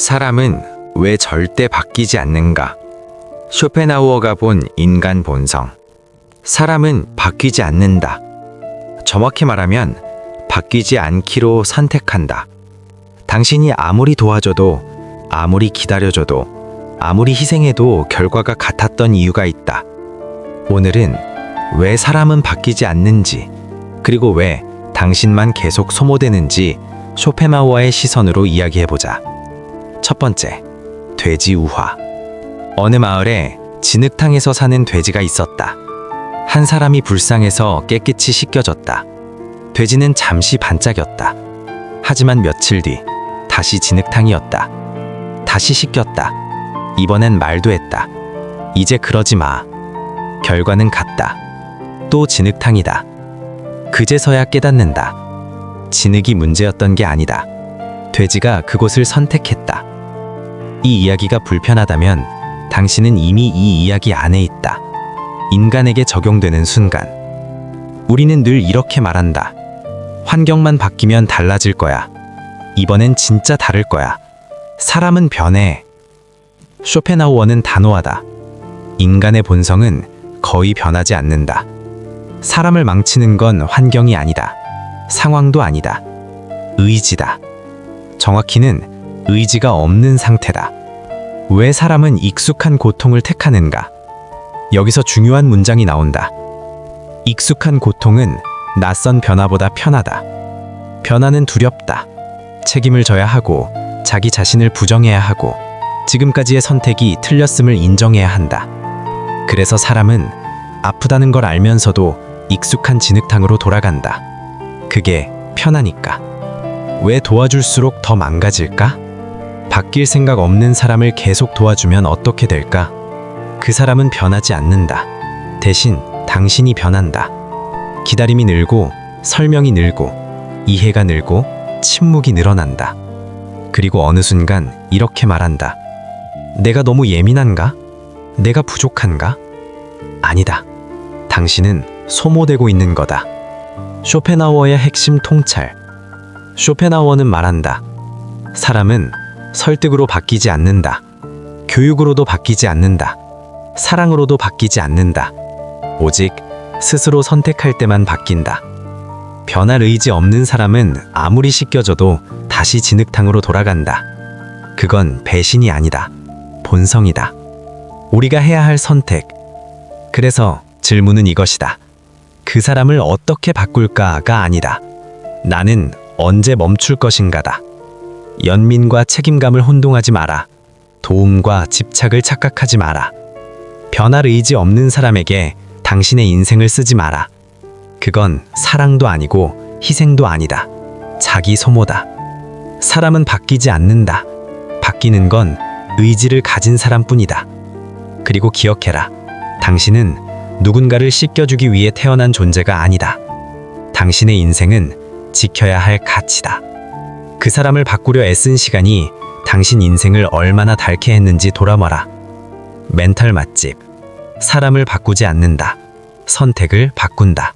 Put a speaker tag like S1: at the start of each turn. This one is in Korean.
S1: 사람은 왜 절대 바뀌지 않는가? 쇼펜하우어가 본 인간 본성. 사람은 바뀌지 않는다. 정확히 말하면 바뀌지 않기로 선택한다. 당신이 아무리 도와줘도, 아무리 기다려줘도, 아무리 희생해도 결과가 같았던 이유가 있다. 오늘은 왜 사람은 바뀌지 않는지, 그리고 왜 당신만 계속 소모되는지 쇼펜하우어의 시선으로 이야기해보자. 첫 번째, 돼지 우화. 어느 마을에 진흙탕에서 사는 돼지가 있었다. 한 사람이 불쌍해서 깨끗이 씻겨졌다. 돼지는 잠시 반짝였다. 하지만 며칠 뒤 다시 진흙탕이었다. 다시 씻겼다. 이번엔 말도 했다. 이제 그러지 마. 결과는 같다. 또 진흙탕이다. 그제서야 깨닫는다. 진흙이 문제였던 게 아니다. 돼지가 그곳을 선택했다. 이 이야기가 불편하다면 당신은 이미 이 이야기 안에 있다. 인간에게 적용되는 순간. 우리는 늘 이렇게 말한다. 환경만 바뀌면 달라질 거야. 이번엔 진짜 다를 거야. 사람은 변해. 쇼펜하우어는 단호하다. 인간의 본성은 거의 변하지 않는다. 사람을 망치는 건 환경이 아니다. 상황도 아니다. 의지다. 정확히는 의지가 없는 상태다. 왜 사람은 익숙한 고통을 택하는가? 여기서 중요한 문장이 나온다. 익숙한 고통은 낯선 변화보다 편하다. 변화는 두렵다. 책임을 져야 하고 자기 자신을 부정해야 하고 지금까지의 선택이 틀렸음을 인정해야 한다. 그래서 사람은 아프다는 걸 알면서도 익숙한 진흙탕으로 돌아간다. 그게 편하니까. 왜 도와줄수록 더 망가질까? 바뀔 생각 없는 사람을 계속 도와주면 어떻게 될까? 그 사람은 변하지 않는다. 대신 당신이 변한다. 기다림이 늘고, 설명이 늘고, 이해가 늘고, 침묵이 늘어난다. 그리고 어느 순간 이렇게 말한다. 내가 너무 예민한가? 내가 부족한가? 아니다. 당신은 소모되고 있는 거다. 쇼펜하우어의 핵심 통찰. 쇼펜하우어는 말한다. 사람은 설득으로 바뀌지 않는다. 교육으로도 바뀌지 않는다. 사랑으로도 바뀌지 않는다. 오직 스스로 선택할 때만 바뀐다. 변할 의지 없는 사람은 아무리 씻겨져도 다시 진흙탕으로 돌아간다. 그건 배신이 아니다. 본성이다. 우리가 해야 할 선택. 그래서 질문은 이것이다. 그 사람을 어떻게 바꿀까가 아니다. 나는 언제 멈출 것인가다. 연민과 책임감을 혼동하지 마라. 도움과 집착을 착각하지 마라. 변할 의지 없는 사람에게 당신의 인생을 쓰지 마라. 그건 사랑도 아니고 희생도 아니다. 자기 소모다. 사람은 바뀌지 않는다. 바뀌는 건 의지를 가진 사람뿐이다. 그리고 기억해라. 당신은 누군가를 씻겨주기 위해 태어난 존재가 아니다. 당신의 인생은 지켜야 할 가치다. 그 사람을 바꾸려 애쓴 시간이 당신 인생을 얼마나 닳게 했는지 돌아봐라. 멘탈 맛집. 사람을 바꾸지 않는다. 선택을 바꾼다.